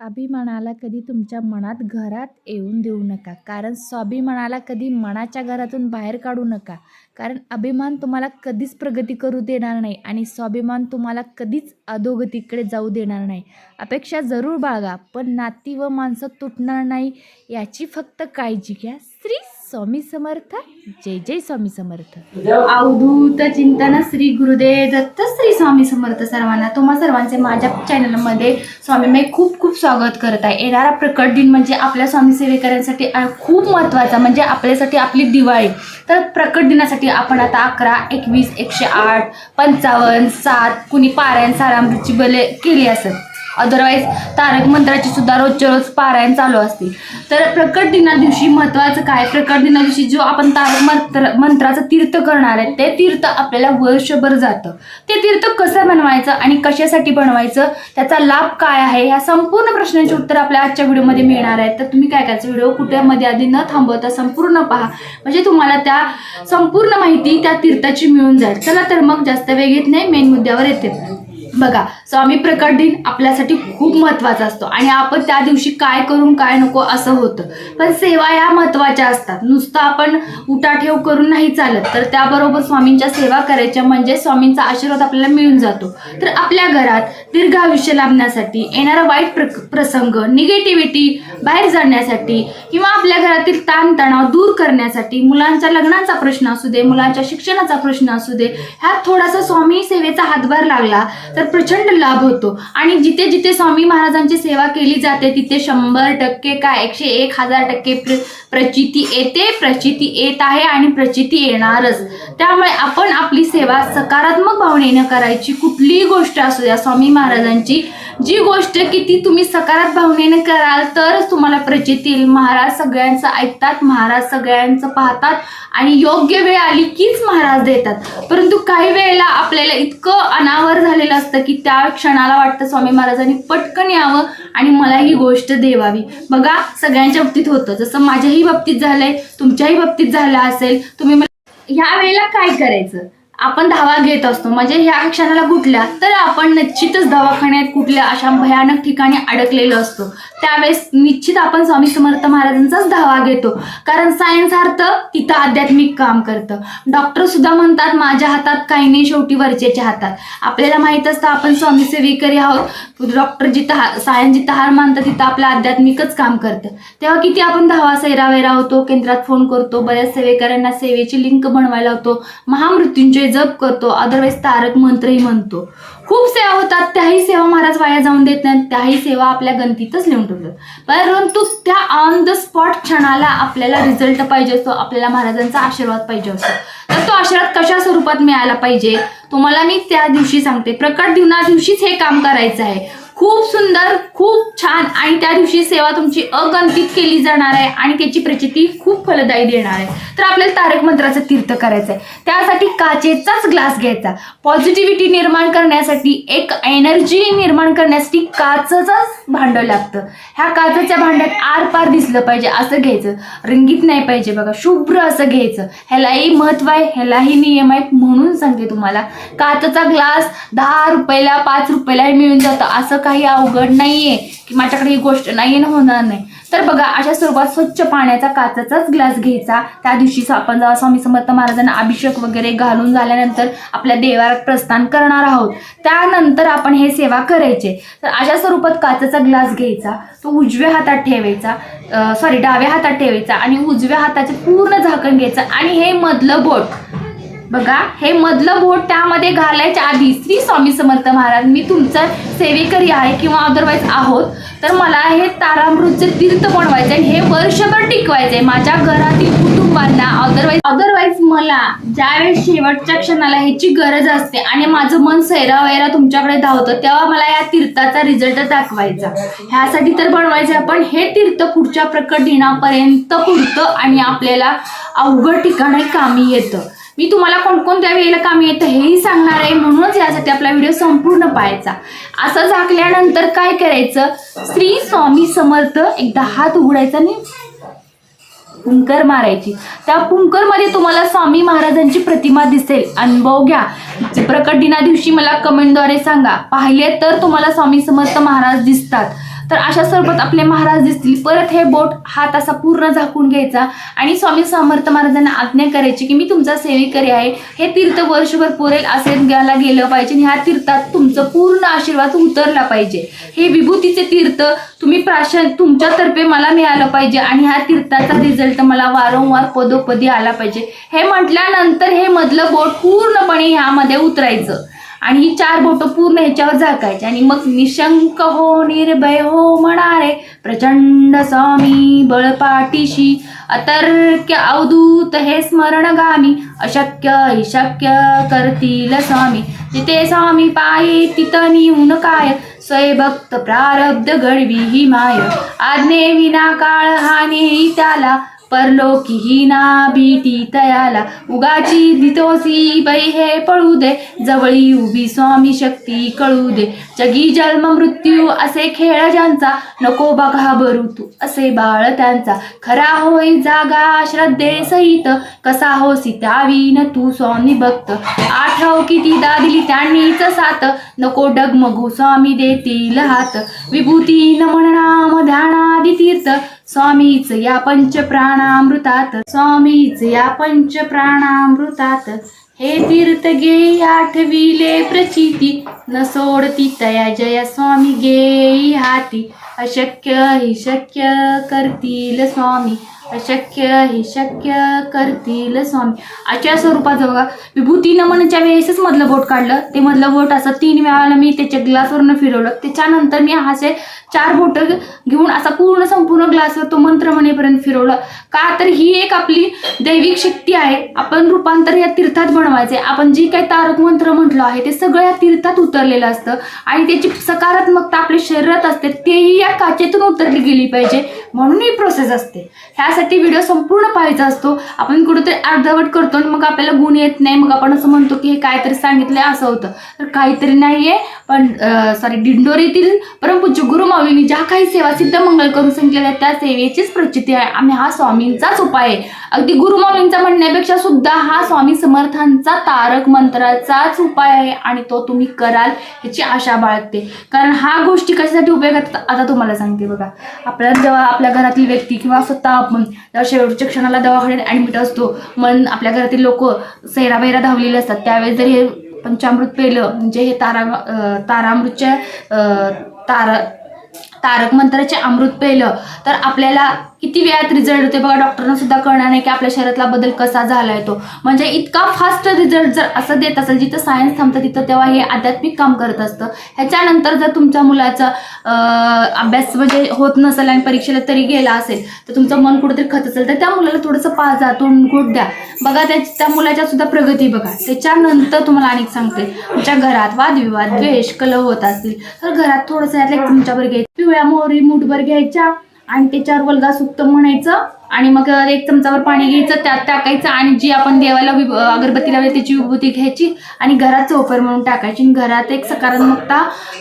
अभिमानाला कधी तुमच्या मनात घरात येऊन देऊ नका. कारण स्वाभिमानाला कधी मनाच्या घरातून बाहेर काढू नका. कारण अभिमान तुम्हाला कधीच प्रगती करू देणार नाही आणि स्वाभिमान तुम्हाला कधीच अधोगतीकडे जाऊ देणार नाही. अपेक्षा जरूर बाळगा पण नाती व माणसं तुटणार नाही याची फक्त काळजी घ्या. स्त्री स्वामी समर्थ जय जय स्वामी समर्थ. अवधूत चिंतन श्री गुरुदेव दत्त श्री स्वामी समर्थ सर्वांना तुम्हा सर्वांचे माझ्या चॅनलमध्ये स्वामी मी खूप खूप स्वागत करत आहे. येणारा प्रकट दिन म्हणजे आपल्या स्वामी सेवेकऱ्यांसाठी खूप महत्त्वाचा म्हणजे आपल्यासाठी आपली दिवाळी. तर प्रकट दिनासाठी आपण आता अकरा एकवीस एकशे आठ पंचावन्न सात कुणी पारायण सारामृतची बले केली असत अदरवाईज तारक मंत्राची सुद्धा रोजच्या रोज पारायण चालू असते. तर प्रकट दिना दिवशी महत्त्वाचं काय? प्रकट दिना दिवशी जो आपण तारक मंत्र मंत्राचं तीर्थ करणार आहे ते तीर्थ आपल्याला वर्षभर जातं. ते तीर्थ कसं बनवायचं आणि कशासाठी बनवायचं? त्याचा लाभ काय आहे? ह्या संपूर्ण प्रश्नांचे उत्तर आपल्या आजच्या व्हिडिओमध्ये मिळणार आहेत. तर तुम्ही काय करायचं? व्हिडिओ कुठेमध्ये आधी न थांबवता संपूर्ण पहा. म्हणजे तुम्हाला त्या संपूर्ण माहिती त्या तीर्थाची मिळून जाईल. चला तर मग जास्त वेग येत नाही मेन मुद्द्यावर येते. बघा स्वामी प्रकट दिन आपल्यासाठी खूप महत्त्वाचा असतो. आणि आपण त्या दिवशी काय करून काय नको असं होतं. पण सेवा या महत्त्वाच्या असतात. नुसतं आपण उठाठेव करून नाही चालत. तर त्याबरोबर स्वामींच्या सेवा करायच्या म्हणजे स्वामींचा आशीर्वाद आपल्याला मिळून जातो. तर आपल्या घरात दीर्घ आयुष्य लाभण्यासाठी येणारा वाईट प्र प्रसंग निगेटिव्हिटी बाहेर जाण्यासाठी किंवा आपल्या घरातील ताणतणाव दूर करण्यासाठी मुलांच्या लग्नाचा प्रश्न असू दे मुलांच्या शिक्षणाचा प्रश्न असू दे ह्यात थोडासा स्वामी सेवेचा हातभार लागला तर प्रचंड लाभ होतो. आणि जिथे जिथे स्वामी महाराजांची सेवा केली जाते तिथे शंभर टक्के काय? एकशे एक हजार टक्के प्र प्रचिती येते प्रचिती येत आहे आणि प्रचिती येणारच. त्यामुळे आपण आपली सेवा सकारात्मक भावनेनं करायची कुठलीही गोष्ट असू द्या स्वामी महाराजांची जी गोष्ट की ती तुम्ही सकारात भावनेने कराल तरच तुम्हाला प्रचित येईल. महाराज सगळ्यांचं ऐकतात महाराज सगळ्यांचं पाहतात आणि योग्य वेळ आली कीच महाराज देतात. परंतु काही वेळेला आपल्याला इतकं अनावर झालेलं असतं की त्या क्षणाला वाटतं स्वामी महाराजांनी पटकन यावं आणि मला ही गोष्ट देवावी. बघा सगळ्यांच्या बाबतीत होतं. जसं माझ्याही बाबतीत झालंय तुमच्याही बाबतीत झालं असेल. तुम्ही मला ह्या वेळेला काय करायचं? आपण धावा घेत असतो. म्हणजे ह्या क्षणाला कुठल्या तर आपण निश्चितच दवाखान्यात कुठल्या अशा भयानक ठिकाणी अडकलेलो असतो. त्यावेळेस निश्चित आपण स्वामी समर्थ महाराजांचाच धावा घेतो. कारण सायन्स अर्थ तिथं आध्यात्मिक काम करतं. डॉक्टर सुद्धा म्हणतात माझ्या हातात काही नाही शेवटी वरचेच्या हातात. आपल्याला माहीत असतं आपण स्वामी सेवेकरी आहोत. डॉक्टर जिथं हा सायन्स जिथं हार मानतं तिथं आपलं आध्यात्मिकच काम करतं. तेव्हा किती आपण धावा सैरावैरा होतो केंद्रात फोन करतो बऱ्याच सेवेकऱ्यांना सेवेची लिंक बनवायला होतो जप करतो अदरवाईज तारक मंत्रही म्हणतो. खूप सेवा होतात त्याही सेवा महाराज वाया जाऊन देत नाहीत त्याही सेवा आपल्या गणतीतच लिहून ठेवतात. परंतु त्या ऑन द स्पॉट क्षणाला आपल्याला रिझल्ट पाहिजे असतो आपल्याला महाराजांचा आशीर्वाद पाहिजे असतो. तर तो आशीर्वाद कशा स्वरूपात मिळाला पाहिजे? तुम्हाला मी त्या दिवशी सांगते. प्रकट दिवना दिवशीच हे काम करायचं आहे. खूप सुंदर खूप छान. आणि त्या दिवशी सेवा तुमची अगंतित केली जाणार आहे आणि त्याची प्रचिती खूप फलदायी देणार आहे. तर आपल्याला तारक मंत्राचं तीर्थ करायचं आहे त्यासाठी काचेचाच ग्लास घ्यायचा. पॉझिटिव्हिटी निर्माण करण्यासाठी एक एनर्जी निर्माण करण्यासाठी काचचंच भांडं लागतं. ह्या काचेच्या भांड्यात आरपार दिसलं पाहिजे असं घ्यायचं. रंगीत नाही पाहिजे बघा शुभ्र असं घ्यायचं. ह्यालाही महत्त्व आहे ह्यालाही नियम आहेत म्हणून सांगते तुम्हाला. काचचा ग्लास दहा रुपयाला पाच रुपयाला मिळून जातं असं काही अवघड नाहीये की माझ्याकडे ही गोष्ट नाही ना होणार नाही. तर बघा अशा स्वरूपात स्वच्छ पाण्याचा काचाचाच ग्लास घ्यायचा. त्या दिवशी आपण जेव्हा स्वामी समर्थ महाराजांना अभिषेक वगैरे घालून झाल्यानंतर आपल्या देवारात प्रस्थान करणार आहोत. त्यानंतर आपण हे सेवा करायचे. तर अशा स्वरूपात काचेचा ग्लास घ्यायचा तो उजव्या हातात ठेवायचा सॉरी डाव्या हातात ठेवायचा आणि उजव्या हाताचे पूर्ण झाकण घ्यायचं आणि हे मधलं बोट. बघा हे मधलं बोट त्यामध्ये घालायच्या आधी श्री स्वामी समर्थ महाराज मी तुमचं सेवेकरी आहे किंवा अदरवाईज आहोत तर मला हे तारामृतचे तीर्थ बनवायचे आणि हे वर्षभर टिकवायचे माझ्या घरातील कुटुंबांना. अदरवाईज अदरवाईज मला ज्यावेळेस शेवटच्या क्षणाला ह्याची गरज असते आणि माझं मन सैरावैरा तुमच्याकडे धावतं तेव्हा मला या तीर्थाचा रिझल्ट दाखवायचा. ह्यासाठी तर बनवायचं पण हे तीर्थ पुढच्या प्रकट दिनापर्यंत पुरतं आणि आपल्याला अवघड ठिकाणी कामी येतं. मी तुम्हाला कोणकोणत्या वेळेला कामी येतं हेही सांगणार आहे. म्हणूनच यासाठी आपला व्हिडिओ संपूर्ण पाहायचा. असं झाकल्यानंतर काय करायचं? श्री स्वामी समर्थ एकदा हात उघडायचा आणि पुंकर मारायची. त्या पुंकरमध्ये तुम्हाला स्वामी महाराजांची प्रतिमा दिसेल. अनुभव घ्या. प्रकट दिना दिवशी मला कमेंटद्वारे सांगा. पाहिले तर तुम्हाला स्वामी समर्थ महाराज दिसतात. तर अशा सोबत आपले महाराज दिसतील. परत हे बोट हात असा पूर्ण झाकून घ्यायचा. आणि स्वामी समर्थ महाराजांना आज्ञा करायची की मी तुमचा सेविकरी आहे. हे तीर्थ वर्षभर पुरेल असे घ्यायला गेलं पाहिजे आणि ह्या तीर्थात तुमचं पूर्ण आशीर्वाद उतरला पाहिजे. हे विभूतीचे तीर्थ तुम्ही प्राशन तुमच्यातर्फे मला मिळालं पाहिजे आणि ह्या तीर्थाचा रिझल्ट मला वारंवार पदोपदी आला पाहिजे. हे म्हटल्यानंतर हे मधलं बोट पूर्णपणे ह्यामध्ये उतरायचं. आणि ही चार बोटं पूर्ण ह्याच्यावर झाकायची आणि मग निशंक हो निर्भय हो म्हणारे प्रचंड स्वामी बळपाठीशी अतर्क्य अवधूत हे स्मरणगामी अशक्य हि शक्य करतील स्वामी. जिथे स्वामी पाये तिथं निऊन काय? स्वय भक्त प्रारब्ध घडवी ही माय. आज्ञे विना काळ हाने त्याला. परलोकी ही ना भीती तयाला उगाची दितोसी बाई हे पळू दे. जवळी उभी स्वामी शक्ती कळू दे. जगी जन्म मृत्यू असे खेळ ज्यांचा. नको बघा बरू तू असे बाळ त्यांचा. खरा होई जागा श्रद्धे सहित. कसा होसी त्यावीन तू स्वामी भक्त. आठव किती दिली त्यांनीच साथ. नको डगमगू स्वामी देतील हात. विभूती न नाम ध्यानादि तीर्थ स्वामीच या पंच प्राणामृतात स्वामीच या पंच प्राणामृतात हे तीर्थ गे आठविले प्रचिती. न सोडती तया जया स्वामी गे हाती. अशक्य हि शक्य करतील स्वामी. अशक्य हि शक्य करतील स्वामी. अशा स्वरूपाचं बघा विभूती नमनच्या वेळेसच मधलं बोट काढलं ते मधलं बोट असं तीन वेळाला मी त्याच्या ग्लासवरनं फिरवलं. त्याच्यानंतर मी असे चार बोटं घेऊन असा पूर्ण संपूर्ण ग्लासवर तो मंत्र म्हणेपर्यंत फिरवलं. का तर ही एक आपली दैविक शक्ती आहे. आपण रूपांतर या तीर्थात म्हणवायचे आपण जी काही तारक मंत्र म्हटलं आहे ते सगळं या तीर्थात उतरलेलं असतं. आणि त्याची सकारात्मकता आपल्या शरीरात असते तेही या काचेतून उतरली गेली पाहिजे. म्हणून ही प्रोसेस असते. ह्यासाठी व्हिडिओ संपूर्ण पाहायचा असतो. आपण कुठंतरी अर्धवट करतो आणि मग आपल्याला गुण येत नाही. मग आपण असं म्हणतो की हे काहीतरी सांगितलंय असं होतं. तर काहीतरी नाहीये. पण सॉरी दिंडोरीतील परमपूज्य गुरुमाऊलींनी ज्या काही सेवा सिद्ध मंगल करून सांगितलेल्या त्या सेवेचीच प्रचिती आहे. आम्ही हा स्वामींचाच उपाय आहे. अगदी गुरुमाऊलींचा म्हणण्यापेक्षा सुद्धा हा स्वामी समर्थांचा तारक मंत्राचाच उपाय आहे आणि तो तुम्ही कराल ह्याची आशा बाळगते. कारण हा गोष्टी कशासाठी उपयोगात आता तुम्हाला सांगते बघा. आपल्याला जेव्हा आपल्या घरातील व्यक्ती किंवा स्वतः आपण जेव्हा शेवटच्या क्षणाला दवाखान्यात ॲडमिट असतो मन आपल्या घरातील लोक सैराबैरा धावलेले असतात त्यावेळेस जर हे पंचामृत पेलं म्हणजे हे तारा तारामृतच्या तारा तारक मंत्राचे अमृत पेलं तर आपल्याला किती वेळात रिझल्ट होते बघा डॉक्टरना सुद्धा कळणार नाही की आपल्या शरीरातला बदल कसा झालाय तो. म्हणजे इतका फास्ट रिझल्ट जर असं देत असेल जिथं सायन्स थांबतं तिथं तेव्हा हे आध्यात्मिक काम करत असतं. ह्याच्यानंतर जर तुमच्या मुलाचा अभ्यास म्हणजे होत नसेल आणि परीक्षेला तरी गेला असेल तर तुमचं मन कुठेतरी खत असेल तर त्या मुलाला थोडंसं पाजा तोंड द्या. बघा त्या त्या मुलाच्या सुद्धा प्रगती बघा. त्याच्यानंतर तुम्हाला अनेक सांगते. तुमच्या घरात वादविवाद द्वेष कलह होत असतील. तर घरात थोडंसं यातलं तुमच्यावर घ्यायचं. पिवळ्या मोहरी मूठभर घ्यायच्या. आणि त्याच्यावर वलगा सुक्त म्हणायचं. आणि मग एक चमचावर पाणी घ्यायचं त्यात टाकायचं आणि जी आपण देवाला विभ अगरबत्ती लावली त्याची विभूती घ्यायची आणि घरात चौफर म्हणून टाकायची आणि घरात एक सकारात्मकता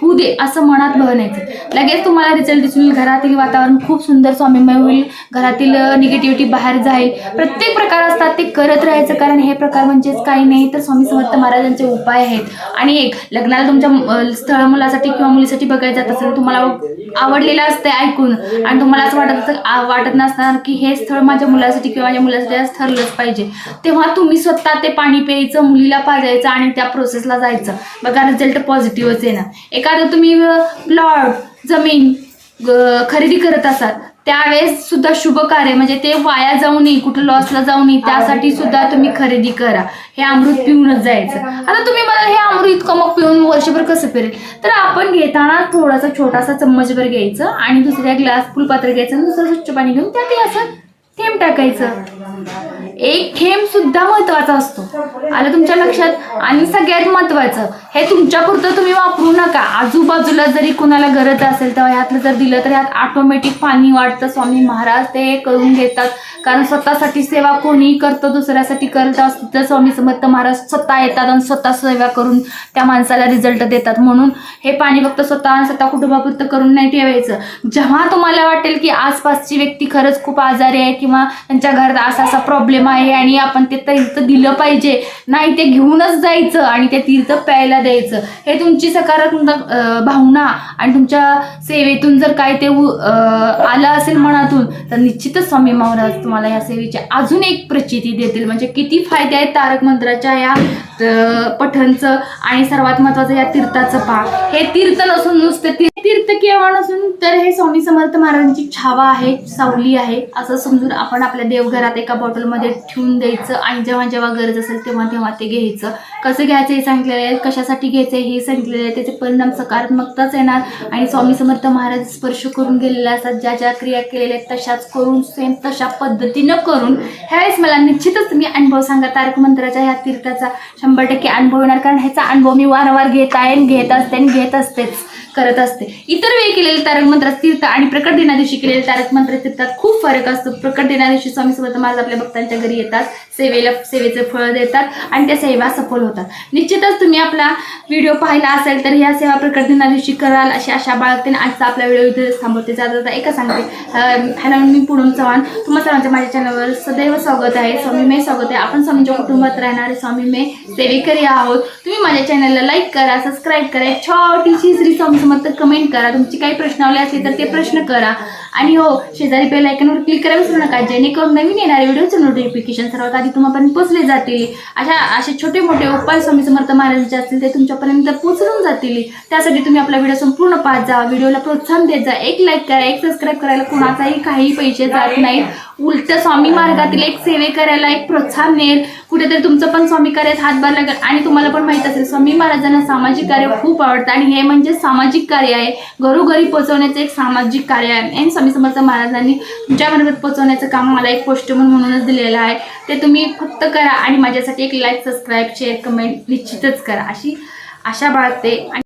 होऊ दे असं मनात म्हणायचं. लगेच तुम्हाला रिझल्ट दिसून येईल. घरातील वातावरण खूप सुंदर स्वामीमय होईल. घरातील निगेटिव्हिटी बाहेर जाईल. प्रत्येक प्रकार असतात ते करत राहायचं कारण हे प्रकार म्हणजेच काही नाही तर स्वामी समर्थ महाराजांचे उपाय आहेत. आणि एक लग्नाला तुमच्या स्थळ मुलासाठी किंवा मुलीसाठी बघायचं जात असेल तर तुम्हाला आवडलेलं असतं ऐकून. आणि तुम्हाला असं वाटत वाटत नसणार की हे स्थळ माझ्या मुलासाठी किंवा माझ्या मुलासाठी आज ठरलंच पाहिजे. तेव्हा तुम्ही स्वतः ते पाणी प्यायचं मुलीला पाजायचं आणि त्या प्रोसेसला जायचं. बघा रिझल्ट पॉझिटिव्हच येणार एखादं तुम्ही प्लॉट जमीन खरेदी करत असाल त्यावेळेस सुद्धा शुभ कार्य म्हणजे ते वाया जाऊ नये कुठं लॉसला जाऊ नये त्यासाठी सुद्धा तुम्ही खरेदी करा. हे अमृत पिऊनच जायचं. आता तुम्ही मला हे अमृत इतकं मग पिऊन वर्षभर कसं फिरेल तर आपण घेताना थोडासा छोटासा चम्मचभर घ्यायचं आणि दुसऱ्या ग्लास फुलपात्र घ्यायचं आणि दुसरं स्वच्छ पाणी घेऊन त्यात हे असं थेंब टाकायचं. एक थेंब सुद्धा महत्त्वाचा असतो. आलं तुमच्या लक्षात? आणि सगळ्यात महत्वाचं हे तुमच्यापुरतं तुम्ही वापरू नका. आजूबाजूला जरी कुणाला गरज असेल तेव्हा ह्यातलं जर दिलं तर ह्यात ऑटोमॅटिक पाणी वाढतं. स्वामी महाराज ते करून घेतात. कारण स्वतःसाठी सेवा कोणीही करतं दुसऱ्यासाठी करत असतं तर स्वामी समर्थ महाराज स्वतः येतात आणि स्वतः सेवा करून त्या माणसाला रिझल्ट देतात. म्हणून हे पाणी फक्त स्वतः आणि स्वतः कुटुंबापुरतं करून नाही ठेवायचं. जेव्हा तुम्हाला वाटेल की आसपासची व्यक्ती खरंच खूप आजारी आहे किंवा किंवा त्यांच्या घरात असा असा प्रॉब्लेम आहे आणि आपण ते तीर्थ दिलं पाहिजे नाही ते घेऊनच जायचं आणि ते तीर्थ प्यायला द्यायचं. हे तुमची सकारात्मक भावना आणि तुमच्या सेवेतून जर काय ते उ- आलं असेल मनातून तर निश्चितच स्वामी महाराज तुम्हाला या सेवेची अजून एक प्रचिती देतील. म्हणजे किती फायदे आहेत तारक मंत्राच्या या अं, पठणचं आणि सर्वात महत्वाचं या तीर्थाचं पा. हे तीर्थ नसून नुसते तीर्थ केवळ नसून तर हे स्वामी समर्थ महाराजांची छावा आहे सावली आहे असं समजून आपण आपल्या देवघरात एका बॉटलमध्ये ठेवून द्यायचं आणि जेव्हा जेव्हा गरज असेल तेव्हा तेव्हा ते घ्यायचं. कसं घ्यायचं हे सांगितलेलं आहे कशासाठी घ्यायचं हे सांगितलेलं आहे त्याचे परिणाम सकारात्मकताच येणार आणि स्वामी समर्थ महाराज स्पर्श करून गेलेले असतात ज्या ज्या क्रिया केलेल्या आहेत तशाच करून सेम तशा पद्धतीनं करून. ह्यावेळेस मला निश्चितच तुम्ही अनुभव सांगा तारक मंत्राच्या ह्या तीर्थाचा. शंभर टक्के अनुभव येणार कारण ह्याचा अनुभव मी वारंवार घेत आहे आणि घेत असते आणि घेत असतेच. करत असते. इतर वेळी केलेले तारक मंत्र तीर्थ आणि प्रकट दिना दिवशी केलेले तारक मंत्र तीर्थात खूप फरक असतो. प्रकट दिना दिवशी स्वामी समर्थ महाराज आपल्या भक्तांच्या घरी येतात. सेवेला सेवेचे फळ देतात आणि त्या सेवा सफल होतात. निश्चितच तुम्ही आपला व्हिडिओ पाहिला असेल तर ह्या सेवा प्रकट दिना दिवशी कराल अशी आशा बाळगते आणि आजचा आपला व्हिडिओ इथे थांबवते. जाता एका सांगते. हॅलो मी पूनम चव्हाण. तुम्हा सर्वांच्या माझ्या चॅनलवर सदैव स्वागत आहे. स्वामी मे स्वागत आहे. आपण स्वामींच्या कुटुंबात राहणारे स्वामी मे सेवेकरी आहोत. तुम्ही माझ्या चॅनलला लाईक करा सबस्क्राईब करा. छोटीशी श्री स्वामी समर्थ कमेंट करा. तुमची काही प्रश्नावली असली तर ते प्रश्न करा. आणि हो शेजारी बेल आयकनवर क्लिक करायला विसरू नका. जेणेकरून नवीन येणारे व्हिडिओचे नोटिफिकेशन सर्वात आधी तुम्हापर्यंत पोहोचले जातील. अशा असे छोटे मोठे उपाय स्वामी समर्थ महाराजांचे असतील ते तुमच्यापर्यंत पोहोचून जातील. त्यासाठी तुम्ही आपला व्हिडिओ संपूर्ण पाहत जा. व्हिडिओला प्रोत्साहन देत जा. एक लाईक करा एक सबस्क्राईब करायला कोणाचाही काही पैसे जात नाहीत. उलट स्वामी मार्गातील एक सेवे करायला एक प्रोत्साहन मिळेल. कुठेतरी तुमचं पण स्वामी कार्यात हातभार लागेल. आणि तुम्हाला पण माहीत असेल स्वामी महाराजांना सामाजिक कार्य खूप आवडतं. आणि हे म्हणजे सामाजिक कार्य आहे. घरोघरी पोहोचवण्याचं एक सामाजिक कार्य आहे. आणि स्वामी समर्थ महाराजांनी तुमच्याबरोबर पोहोचवण्याचं काम मला एक पोस्ट म्हणूनच दिलेलं आहे. ते तुम्ही फक्त करा आणि माझ्यासाठी एक लाईक सबस्क्राईब शेअर कमेंट निश्चितच करा. अशी आशा बाळगते. आणि